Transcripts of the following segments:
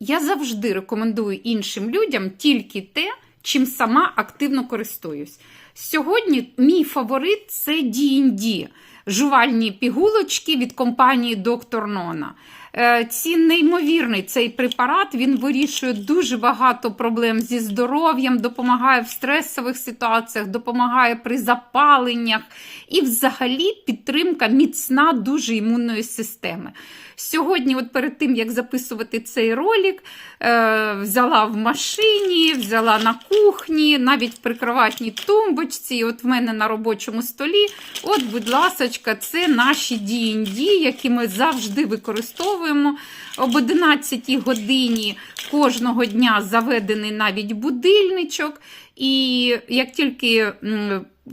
я завжди рекомендую іншим людям тільки те, чим сама активно користуюсь. Сьогодні мій фаворит це D&D, жувальні пігулочки від компанії Доктор Нона. Е, Ці неймовірний цей препарат він вирішує дуже багато проблем зі здоров'ям, допомагає в стресових ситуаціях, допомагає при запаленнях і, взагалі, підтримка міцна дуже імунної системи. Сьогодні, от перед тим як записувати цей ролик, е, взяла в машині, взяла на кухні, навіть в прикроватній тумбочці. От в мене на робочому столі. От, будь ласочка, це наші D&D, які ми завжди використовуємо. Об 11 годині кожного дня заведений навіть будильничок. І як тільки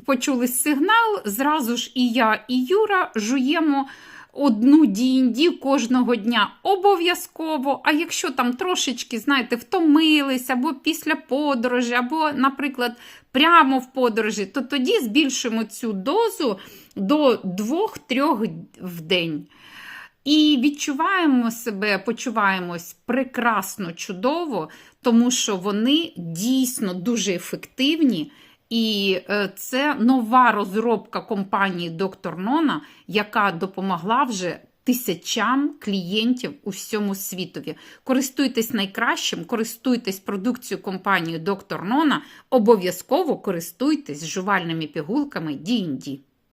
почули сигнал, зразу ж і я, і Юра жуємо одну D&D кожного дня обов'язково. А якщо там трошечки, знаєте, втомились, або після подорожі, або, наприклад, прямо в подорожі, то тоді збільшуємо цю дозу до 2-3 в день. І відчуваємо себе, почуваємось прекрасно, чудово, тому що вони дійсно дуже ефективні. І е, це нова розробка компанії Доктор Нона, яка допомогла вже тисячам клієнтів у всьому світові. Користуйтесь найкращим, користуйтесь продукцією компанії Доктор Нона, обов'язково користуйтесь жувальними пігулками D&D.